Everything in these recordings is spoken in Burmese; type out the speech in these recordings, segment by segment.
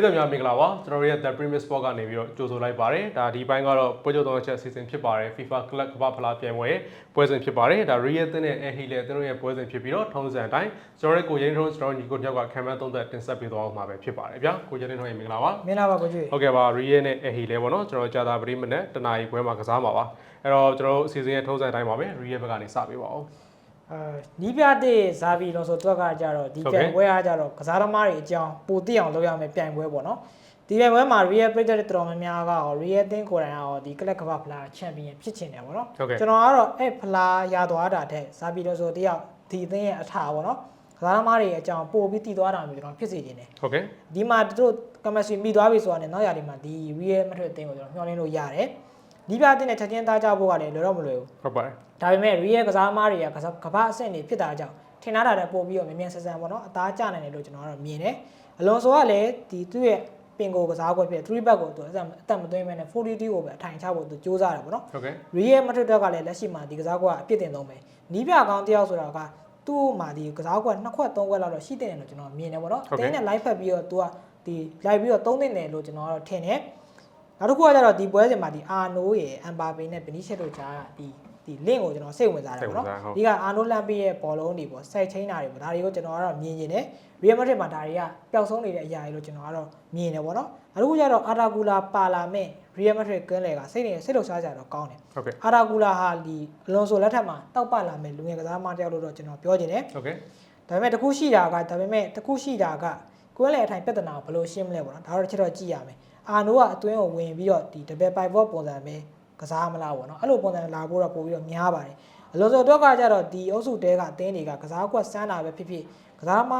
ရိသတ်များမင်္ဂလာပါကျွန်တော်တို့ရဲ့ The Premier Sport ကနေပြီးတော့ကြိုဆိုလိုက်ပါတယ်ဒါဒီပိုင်းကတော့ပွဲချုပ်သုံးချက်အစီအစဉ်ဖြစ်ပါတယ် FIFA Club ကမ္ဘာဖလားပြိုင်ပွဲရဲ့ပွဲစဉ်ဖြစ်ပါတယ်ဒါ Real တင်တဲ့ Ahile တင်တို့ရဲ့ပွဲစဉ်ဖြစ်ပြီးတော့ထုံးစံအတိုင်းကျွန်တော်တို့ကိုရင်းထုံးကျွန်တော်ညီကိုတယောက်ကခံမှန်းသုံးသက်တင်ဆက်ပေးသွားအောင်မှာပဲဖြစ်ပါတယ်ဗျာကိုရင်းထုံးရဲ့မင်္ဂလာပါမင်္ဂလာပါကိုကျွေဟုတ်ကဲ့ပါ Real နဲ့ Ahile ပေါ့နော်ကျွန်တော်ကြာတာပရိမနဲ့တနာရီပွဲမှာကစားမှာပါအဲ့တော့ကျွန်တော်တို့အစီအစဉ်ရဲ့ထုံးစံအတိုင်းပါပဲ Real ဘက်ကနေစပေးပါအောင် အာနီးပြတဲ့ဇာဘီလုံးဆိုတော့ကကြတော့ဒီဟုတ်ကဲ့ပြိုင်ပွဲအားကြတော့ကစားသမားတွေအကြောင်းပိုသိအောင်လုပ်ရမယ်ပြိုင်ပွဲပေါ့နော်ဒီပြိုင်ပွဲမှာ Real Player တော်တော်များများကရော Real တင်းကိုယ်တိုင်ရောဒီကလပ်ကမ္ဘာဖလားချန်ပီယံဖြစ်ချင်တယ်ပေါ့နော်ဟုတ်ကဲ့ကျွန်တော်ကတော့အဲ့ဖလားရသွားတာတဲ့ဇာဘီလုံးဆိုတယောက်ဒီအသင်းရဲ့အထာပေါ့နော်ကစားသမားတွေအကြောင်းပို့ပြီးတည်သွားတာမျိုးကျွန်တော်ဖြစ်စေချင်တယ်ဟုတ်ကဲ့ဒီမှာတို့ကမစီမိသွားပြီဆိုတာနဲ့နောက်ရာဒီမှာဒီ Real Madrid အသင်းကိုကျွန်တော်မျှော်လင့်လို့ရတယ် ဒီပြအသင်းနဲ့ချက်ချင်းသားကြဖို့ကလည်းလောတော့မလွယ်ဘူးဟုတ်ပါတယ်ဒါပေမဲ့ real ကစားသမားတွေကကစားကမ္ဘာအဆင့်တွေဖြစ်တာကြောင့်ထင်ထားတာတဲ့ပို့ပြီးတော့မြင်မြန်ဆန်ဆန်ပေါ့နော်အသားကျနိုင်တယ်လို့ကျွန်တော်ကတော့မြင်တယ်အလွန်ဆိုကလည်းဒီသူ့ရဲ့ပင်ကိုကစားကွက်ဖြစ်3 back ကိုသူအသက်အသက်မသွင်းမဲနဲ့42ကိုပဲအထိုင်ချဖို့သူစူးစမ်းတယ်ပေါ့နော်ဟုတ်ကဲ့ real madrid ကလည်းလက်ရှိမှာဒီကစားကွက်ကအပြစ်တင်ဆုံးပဲနီးပြကောင်းတယောက်ဆိုတာကသူ့မှာဒီကစားကွက်နှစ်ခွက်သုံးခွက်လောက်တော့ရှိတယ်လို့ကျွန်တော်မြင်တယ်ပေါ့နော်အတင်းနဲ့ live ဖက်ပြီးတော့သူကဒီ live ပြီးတော့သုံးတင်တယ်လို့ကျွန်တော်ကတော့ထင်တယ် နောက်တစ်ခုကကျတော့ဒီပွဲစဉ်မှာဒီအာနိုးရယ်အမ်ဘာပေနဲ့ဘနီရှက်တို့ကြားကဒီဒီ link ကိုကျွန်တော်စိတ်ဝင်စားတယ်ပေါ့နော်ဒီကအာနိုးလန်ပီရဲ့ဘောလုံးတွေပေါ့စိုက်ချင်းတာတွေပေါ့ဒါတွေကိုကျွန်တော်ကတော့မြင်နေတယ် Real Madrid မှာဒါတွေကပျောက်ဆုံးနေတဲ့အရာတွေလို့ကျွန်တော်ကတော့မြင်နေပေါ့နော်အခုကျတော့အာတာဂူလာပါလာမဲ့ Real Madrid ကင်းလေကစိတ်နေစိတ်လှုပ်ရှားကြတော့ကောင်းတယ်ဟုတ်ကဲ့အာတာဂူလာဟာဒီအလွန်ဆိုလက်ထက်မှာတောက်ပလာမဲ့လူငယ်ကစားသမားတယောက်လို့တော့ကျွန်တော်ပြောချင်တယ်ဟုတ်ကဲ့ဒါပေမဲ့တခုရှိတာကဒါပေမဲ့တခုရှိတာကကွင်းလေအထိုင်ပြဿနာကိုဘယ်လိုရှင်းမလဲပေါ့နော်ဒါတော့တစ်ချက်တော့ကြည့်ရမယ် အာနိုးကအသွင်းကိုဝင်ပြီးတော့ဒီတပယ်ပိုင်ဘော့ပုံစံပဲကစားမလားပေါ့နော်အဲ့လိုပုံစံလာဖို့တော့ပို့ပြီးတော့များပါတယ်အလို့ဆိုတော့ကကြတော့ဒီအုပ်စုတဲကအသင်းတွေကကစားကွက်စမ်းတာပဲဖြစ်ဖြစ်ကစားမ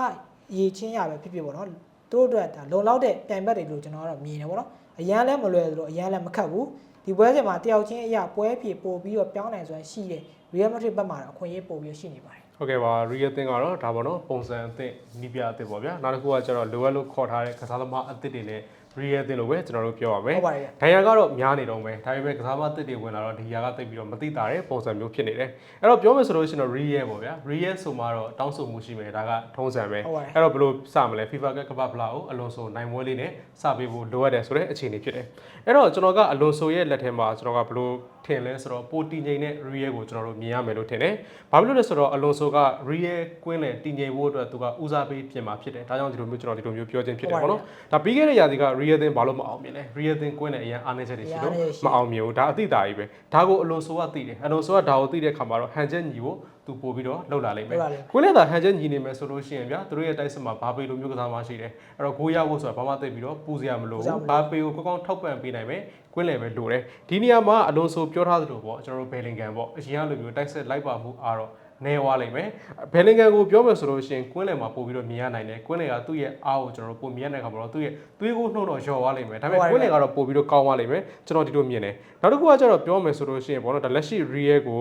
ရေချင်းရပဲဖြစ်ဖြစ်ပေါ့နော်သူတို့အတွက်ဒါလုံလောက်တဲ့ပြိုင်ဘက်တွေလို့ကျွန်တော်ကတော့မြင်တယ်ပေါ့နော်အရန်လည်းမလွယ်သလိုအရန်လည်းမခတ်ဘူးဒီပွဲစဉ်မှာတယောက်ချင်းအရာပွဲပြေပို့ပြီးတော့ပြောင်းနိုင်စွမ်းရှိတဲ့ Real Madrid ဘက်မှာတော့အခွင့်အရေးပို့ပြီးရှိနေပါတယ်ဟုတ်ကဲ့ပါ real thing ကတော့ဒါပေါ့နော်ပုံစံအသစ်နီးပြအသစ်ပေါ့ဗျာနောက်တစ်ခုကကျတော့လိုအပ်လို့ခေါ်ထားတဲ့ကစားသမားအသစ်တွေနဲ့ real thing လို့ပဲကျွန်တော်တို့ပြောရမယ်ဟုတ်ပါတယ်ဗျဒိုင်ယာကတော့များနေတော့မယ်ဒါပေမဲ့ကစားသမားအသစ်တွေဝင်လာတော့ဒီယာကတိတ်ပြီးတော့မသိတာတဲ့ပုံစံမျိုးဖြစ်နေတယ်အဲ့တော့ပြောမယ်ဆိုလို့ရှိရင်တော့ real ပေါ့ဗျာ real ဆိုမှတော့တောင်းဆိုမှုရှိမယ်ဒါကထုံးစံပဲဟုတ်ပါတယ်အဲ့တော့ဘယ်လိုစမလဲ FIFA ကကပ္ပဖလားကိုအလွန်ဆိုနိုင်ပွဲလေးနဲ့စပေးဖို့လိုအပ်တယ်ဆိုတဲ့အခြေအနေဖြစ်တယ်အဲ့တော့ကျွန်တော်ကအလွန်ဆိုရဲ့လက်ထဲမှာကျွန်တော်ကဘယ်လိုထင်လဲဆိုတော့ပိုတီငိန်နဲ့ real ကိုကျွန်တော်တို့မြင်ရမယ်လို့ထင်တယ်ဘာဖြစ်လို့လဲဆိုတော့အလွန်ဆိုက real ကွင်းနဲ့တည်ငြိမ်ဖို့အတွက်သူကဦးစားပေးပြင်มาဖြစ်တယ်ဒါကြောင့်ဒီလိုမျိုးကျွန်တော်ဒီလိုမျိုးပြောခြင်းဖြစ်တယ်ပေါ့နော်ဒါပြီးခဲ့တဲ့ရာသီက real သင်းဘာလို့မအောင်မြင်လဲ real သင်းကွင်းနဲ့အရင်အားနည်းချက်တွေရှိလို့မအောင်မြင်ဘူးဒါအတိအတာကြီးပဲဒါကိုအလွန်ဆိုကသိတယ်အလွန်ဆိုကဒါကိုသိတဲ့ခါမှာတော့ဟန်ချက်ညီကို သူပို့ပြီးတော့လှုပ်လာလိမ့်မယ်လှုပ်လာလိမ့်မယ်ကွင်းလက်သာဟန်ချက်ညီနေမယ်ဆိုလို့ရှိရင်ဗျာသူတို့ရဲ့တိုက်စစ်မှာဘာပေလိုမျိုးကစားမှရှိတယ်အဲ့တော့ဂိုးရဖို့ဆိုတာဘာမှသိပ်ပြီးတော့ပူစရာမလိုဘူးဘာပေကိုကောင်းကောင်းထောက်ပံ့ပေးနိုင်မယ်ကွင်းလယ်ပဲလိုတယ်ဒီနေရာမှာအလွန်ဆိုပြောထားသလိုပေါ့ကျွန်တော်တို့ဘယ်လင်ဂန်ပေါ့အရင်ကလိုမျိုးတိုက်စစ်လိုက်ပါမှုအားတော့နေဝါလိမ့်မယ်ဘယ်လင်ဂန်ကိုပြောမယ်ဆိုလို့ရှိရင်ကွင်းလယ်မှာပို့ပြီးတော့မြင်ရနိုင်တယ်ကွင်းလယ်ကသူ့ရဲ့အားကိုကျွန်တော်တို့ပို့မြင်ရတဲ့ခါမှာတော့သူ့ရဲ့သွေးကိုနှုတ်တော့လျော်သွားလိမ့်မယ်ဒါပေမဲ့ကွင်းလယ်ကတော့ပို့ပြီးတော့ကောင်းသွားလိမ့်မယ်ကျွန်တော်ဒီလိုမြင်တယ်နောက်တစ်ခုကကျတော့ပြောမယ်ဆိုလို့ရှိရင်ပေါ့နော်ဒါလက်ရှိ real ကို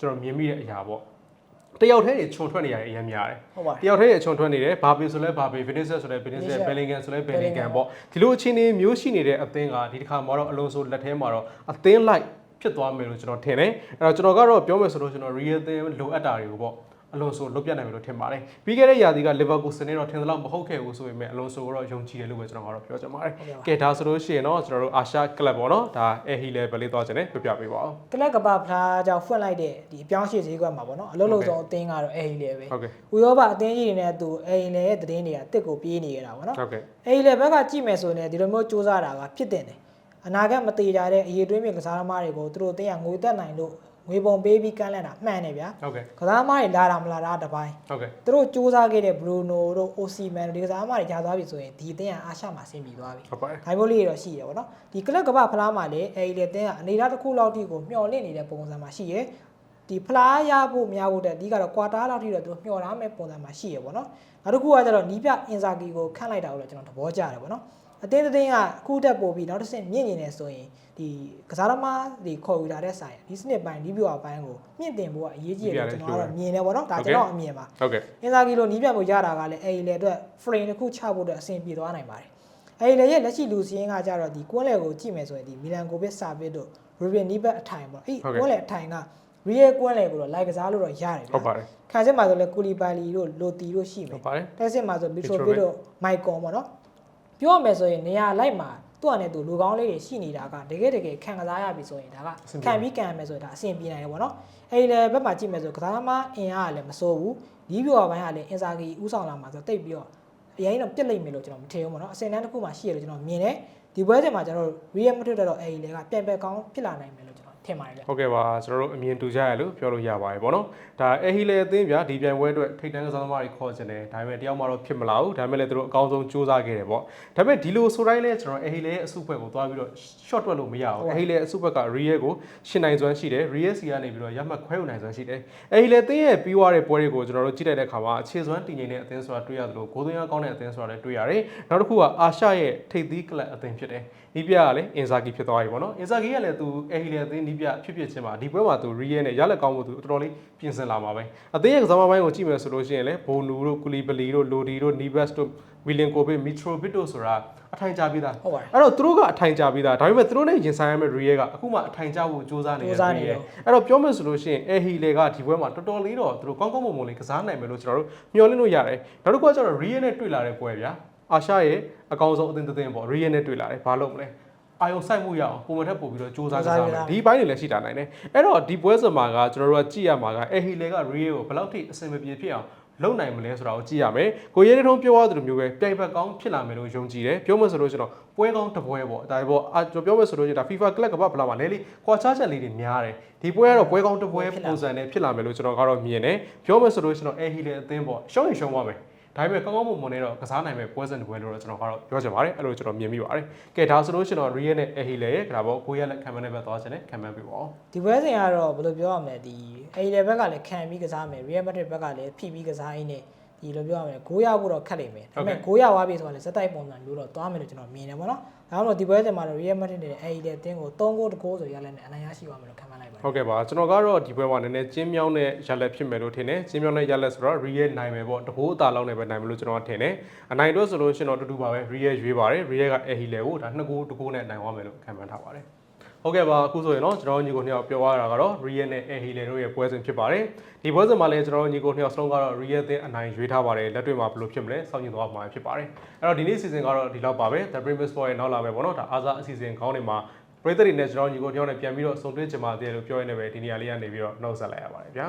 ကျွန်တော်မြင်မိတဲ့အရာပေါ့ တယောက်တည်းတွေခြုံထွက်နေရတဲ့အရင်များတယ်ဟုတ်ပါတယောက်တည်းရဲ့အချုံထွက်နေတယ်ဘာပေဆိုလဲဘာပေဗီနစ်ဆက်ဆိုလဲဗီနစ်ဆက် Vinicius ဘယ်လင်ဂန်ဆိုလဲဘယ်လင်ဂန် Bellingham ပေါ့ဒီလိုအခြေအနေမျိုးရှိနေတဲ့အသင်းကဒီတစ်ခါမှာတော့အလုံးစုံလက်ထဲမှာတော့အသင်းလိုက်ဖြစ်သွားမယ်လို့ကျွန်တော်ထင်တယ်အဲ့တော့ကျွန်တော်ကတော့ပြောမယ်ဆိုလို့ကျွန်တော် real သင်းလိုအပ်တာတွေကိုပေါ့ အလုံးစုံလုတ်ပြတ်နိုင်မယ်လို့ထင်ပါတယ်ပြီးခဲ့တဲ့ရာသီကလီဗာပူးစနေတော့ထင်သလောက်မဟုတ်ခဲ့ဘူးဆိုပေမဲ့အလုံးစုံကတော့ယုံကြည်တယ်လို့ပဲကျွန်တော်ကတော့ပြောချင်ပါတယ်ကဲဒါဆိုလို့ရှိရင်တော့ကျွန်တော်တို့အာရှကလပ်ပေါ့နော်ဒါအဲဟီလေဘယ်လေးသွားချင်တယ်ပြပြပေးပါဦးကလပ်ကပ္ပဖလားကြောင့်ဖွင့်လိုက်တဲ့ဒီအပြောင်းအရွှေ့ဈေးကွက်မှာပေါ့နော်အလုံးလုံးဆုံးအသင်းကတော့အေဟီလေပဲဟုတ်ကဲ့ဥရောပအသင်းကြီးတွေနဲ့အတူအေဟီလေရဲ့သတင်းတွေကတစ်ကိုပြေးနေကြတာပေါ့နော်ဟုတ်ကဲ့အေဟီလေဘက်ကကြည့်မယ်ဆိုရင်ဒီလိုမျိုးစူးစမ်းတာကဖြစ်တင်တယ်အနာဂတ်မတေကြတဲ့အရေးတွင်းမြင့်ကစားသမားတွေကိုသူတို့အသင်းကငွေတက်နိုင်လို့ ငွေပုံပေးပြီးကမ်းလှမ်းတာမှန်တယ်ဗျာဟုတ်ကဲ့ကစားသမားတွေလာတာမလာတာတစ်ပိုင်းဟုတ်ကဲ့သူတို့စူးစမ်းခဲ့တဲ့ဘရူနိုတို့အိုစီမန်တို့ဒီကစားသမားတွေကြာသွားပြီဆိုရင်ဒီအသင်းကအာရှမှာဆင်းပြီးသွားပြီဟုတ်ပါတယ်ဒါမျိုးလေးတွေတော့ရှိရပါတော့ဒီကလပ်ကပ္ပဖလားမှာလည်းအဲဒီလေတင်းကအနေအထားတစ်ခုလောက်ထိကိုမျှော်လင့်နေတဲ့ပုံစံမှာရှိရဒီဖလားရဖို့များဖို့တဲ့အဓိကတော့ကွာတာလောက်ထိတော့သူမျှော်ထားမဲ့ပုံစံမှာရှိရပေါ့နော်နောက်တစ်ခုကကျတော့နီးပြအင်ဇာကီကိုခန့်လိုက်တာကိုလည်းကျွန်တော်သဘောကျတယ်ပေါ့နော် အတင်းအတင်းကအခုတက်ပို့ပြီးနောက်တစ်ဆင့်မြင့်နေတယ်ဆိုရင်ဒီကစားသမားတွေခေါ်ယူလာတဲ့ဆိုင်ဒီစနစ်ပိုင်းဒီပြွာပိုင်းကိုမြင့်တင်ဖို့ကအရေးကြီးတယ်လို့ကျွန်တော်ကတော့မြင်တယ်ပေါ့နော်ဒါကျွန်တော်အမြင်ပါဟုတ်ကဲ့အင်ဇာကီလိုနီးပြကိုရတာကလည်းအဲဒီလေအတွက် frame တစ်ခုချဖို့အတွက်အဆင်ပြေသွားနိုင်ပါတယ်အဲဒီလေရဲ့လက်ရှိလူစီရင်ကကြတော့ဒီကွန်းလေကိုကြည့်မယ်ဆိုရင်ဒီမီလန်ကိုဘစ်စာဘစ်တို့ရူဘင်နီးဘက်အထိုင်ပေါ့အဲ့ကွန်းလေအထိုင်က real ကွန်းလေကိုတော့လိုက်ကစားလို့တော့ရတယ်ဟုတ်ပါတယ်ခံစစ်မှာဆိုလဲကူလီပါလီတို့လိုတီတို့ရှိမဟုယ်တ်ပါတယ်တက်စစ်မှာဆိုမီထရိုပစ်တို့မိုက်ကွန်ပေါ့နော် ပြောရမယ်ဆိုရင်နေရာလိုက်မှာသူ့အနေနဲ့သူလူကောင်းလေးတွေရှိနေတာကတကယ်တကယ်ခံကစားရပြီဆိုရင်ဒါကခံပြီးကန်ရမယ်ဆိုရင်ဒါအဆင်ပြေနိုင်တယ်ပေါ့နော်အဲ့ဒီလေဘက်မှာကြည့်မယ်ဆိုကစားသမားအင်အားကလည်းမစိုးဘူးဒီပြောပိုင်းကလည်းအင်စာကီဥဆောင်လာမှာဆိုတော့တိတ်ပြီးတော့အရင်တော့ပြစ်လိုက်မယ်လို့ကျွန်တော်မထင်ဘူးပေါ့နော်အစင်တန်းတစ်ခုမှရှိရလို့ကျွန်တော်မြင်တယ်ဒီပွဲချိန်မှာကျွန်တော်တို့ real မထွက်တော့အဲ့ဒီလေကပြန်ပဲကောင်းဖြစ်လာနိုင်မယ်လို့ကျွန်တော် ထင်ပါတယ်ဗျဟုတ်ကဲ့ပါကျွန်တော်တို့အမြင်တူကြရလို့ပြောလို့ရပါတယ်ပေါ့နော်ဒါအဟီလေအသင်းပြဒီပြိုင်ပွဲအတွက်ထိတ်တန်းကစားသမားတွေခေါ်ချင်တယ်ဒါပေမဲ့တယောက်မှတော့ဖြစ်မလာဘူးဒါပေမဲ့လည်းသူတို့အကောင်းဆုံးစူးစမ်းခဲ့တယ်ပေါ့ဒါပေမဲ့ဒီလိုဆိုတိုင်းလဲကျွန်တော်အဟီလေရဲ့အစုဖွဲ့ကိုသွားပြီးတော့ short တွက်လို့မရဘူးအဟီလေအစုဖွဲ့က real ကိုရှင်းနိုင်စွမ်းရှိတယ် real စီကနေပြီးတော့ရမှတ်ခွဲယူနိုင်စွမ်းရှိတယ်အဟီလေအသင်းရဲ့ပြီးသွားတဲ့ပွဲတွေကိုကျွန်တော်တို့ကြည့်လိုက်တဲ့အခါမှာအခြေစွမ်းတည်ငြိမ်တဲ့အသင်းဆိုတာတွေ့ရသလိုဂိုးသွင်းအားကောင်းတဲ့အသင်းဆိုတာလည်းတွေ့ရတယ်နောက်တစ်ခုကအာရှရဲ့ထိပ်သီးကလပ်အသင်းဖြစ်တယ်ဒီပြကလည်းအင်ဇာဂီဖြစ်သွားပြီပေါ့နော်အင်ဇာဂီကလည်းသူအဟီလေအသင်းဒီပြဖြစ်ဖြစ်ချင်းမှာဒီပွဲမှာသူ real နဲ့ရလက်ကောင်းမှုသူတော်တော်လေးပြင်ဆင်လာမှာပဲအသင်းရဲ့ကစားမပိုင်းကိုကြည့်မယ်ဆိုလို့ရှိရင်လည်းဘိုနူတို့ကူလီပလီတို့လိုဒီတို့နီဘတ်တို့မီလင်ကိုဗစ်မီထရိုဗစ်တို့ဆိုတာအထိုင်ချပြီးသားဟုတ်ပါတယ်အဲ့တော့သူတို့ကအထိုင်ချပြီးသားဒါပေမဲ့သူတို့နဲ့ရင်ဆိုင်ရမယ့် real ကအခုမှအထိုင်ချဖို့စူးစမ်းနေစူးတယ်စမ်းနေ real တော့အဲ့တော့ပြောမယ်ဆိုလို့ရှိရင်အဟီလေကဒီပွဲမှာတော်တော်လေးတော့သူတို့ကောင်းကောင်းမွန်မွန်လေးကစားနိုင်မယ်လို့ကျွန်တော်တို့မျှော်လင့်လို့ရတယ်နောက်တစ်ခုကကျတော့ real နဲ့တွေ့လာတဲ့ပွဲဗျာအာရှရဲ့အကောင်ဆုံးအသင်းတစ်သင်းပေါ့ real နဲ့တွေ့လာတယ်ဘာလို့မလဲ အာယုံစိုက်မှုရအောင်ပုံမှန်ထက်ပို့ပြီးတော့စူးစမ်းကစားမယ်ဒီဘိုင်းတွေလည်းရှိတာနိုင်တယ်အဲ့တော့ဒီပွဲစမှာကကျွန်တော်တို့ကကြည့်ရမှာကအဟီလေက real ကိုဘယ်လောက်ထိအဆင်မပြေဖြစ်အောင်လုံနိုင်မလဲဆိုတာကိုကြည့်ရမယ်ကိုရဲထုံးပြောရသလိုမျိုးပဲပြိုင်ဘက်ကောင်းဖြစ်လာမယ်လို့ယုံကြည်တယ်ပြောမှဆိုလို့ကျွန်တော်ပွဲကောင်းတစ်ပွဲပေါ့ဒါပေပေါ့အာကျွန်တော်ပြောမှဆိုလို့ကျွန်တော် FIFA Club ကဘာဘလာမှာလဲလေကွာချားချက်လေးတွေများတယ်ဒီပွဲကတော့ပွဲကောင်းတစ်ပွဲပုံစံနဲ့ဖြစ်လာမယ်လို့ကျွန်တော်ကတော့မြင်တယ်ပြောမှဆိုလို့ကျွန်တော်အဲဟီလေအသင်းပေါ့ရှုံးရင်ရှုံးသွားမယ် ဒါပေမဲ့ကောင်းကောင်းမွန်မွန်နဲ့တော့ကစားနိုင်မဲ့ပွဲစဉ်တစ်ပွဲလို့တော့ကျွန်တော်ကတော့ပြောချင်ပါတယ်အဲ့လိုကျွန်တော်မြင်မိပါတယ်ကဲဒါဆိုလို့ကျွန်တော် Real နဲ့အဲဟီလေရဲ့ဒါပေါ့ကိုရလက်ခံမနဲ့ပဲသွားချင်တယ်ခံမပြပါဦးဒီပွဲစဉ်ကတော့ဘယ်လိုပြောရမလဲဒီအဲ့ဒီဘက်ကလည်းခံပြီးကစားမယ် Real Madrid ဘက်ကလည်းဖိပြီးကစားရင်းနဲ့ ဒီလိုပြောရမလဲဂိုးရဖို့တော့ခက်လိမ့်မယ်ဒါပေမဲ့ဂိုးရသွားပြီဆိုတော့လည်းစက်တိုက်ပုံစံမျိုးတော့သွားမယ်လို့ကျွန်တော်မြင်တယ်ပေါ့နော်ဒါကြောင့်မို့ဒီပွဲစဉ်မှာတော့ Real Madrid နဲ့အဲ့ဒီတဲ့အသင်းကို3ဂိုးတကိုးဆိုရလဲနဲ့အနိုင်ရရှိသွားမယ်လို့ခံမှန်းလိုက်ပါတယ်ဟုတ်ကဲ့ပါကျွန်တော်ကတော့ဒီပွဲမှာနည်းနည်းကျင်းမြောင်းတဲ့ရလက်ဖြစ်မယ်လို့ထင်တယ်ကျင်းမြောင်းတဲ့ရလက်ဆိုတော့ real နိုင်မယ်ပေါ့တဘိုးအသာလောက်နဲ့ပဲနိုင်မယ်လို့ကျွန်တော်ကထင်တယ်အနိုင်တော့ဆိုလို့ရှိရင်တော့တူတူပါပဲ real ရွေးပါတယ် real က a h i l ကိုဒါနှစ်ကိုတကိုးနဲ့နိုင်သွားမယ်လို့ခံမှန်းထားပါတယ် ဟုတ်ကဲ့ပါအခုဆိုရင်တော့ကျွန်တော်ညီကိုနှစ်ယောက်ပြောရတာကတော့ real နဲ့ a h i l တို့ရဲ့ပွဲစဉ်ဖြစ်ပါတယ်ဒီပွဲစဉ်မှာလည်းကျွန်တော်ညီကိုနှစ်ယောက်စလုံးကတော့ real တဲ့အနိုင်ရွေးထားပါတယ်လက်တွေ့မှာဘယ်လိုဖြစ်မလဲစောင့်ကြည့်သွားမှာဖြစ်ပါတယ်အဲ့တော့ဒီနေ့စီစဉ်ကတော့ဒီလောက်ပါပဲ The Premier Sport ရဲ့နောက်လာပဲပေါ့နော်ဒါအားစားအစီအစဉ်ခေါင်းတွေမှာပရိသတ်တွေနဲ့ကျွန်တော်ညီကိုနှစ်ယောက်နဲ့ပြန်ပြီးတော့ဆုံတွေ့ကြမှာတည်းလို့ပြောရနေပဲဒီနေရာလေးကနေပြီးတော့နှုတ်ဆက်လိုက်ရပါတယ်ဗျာ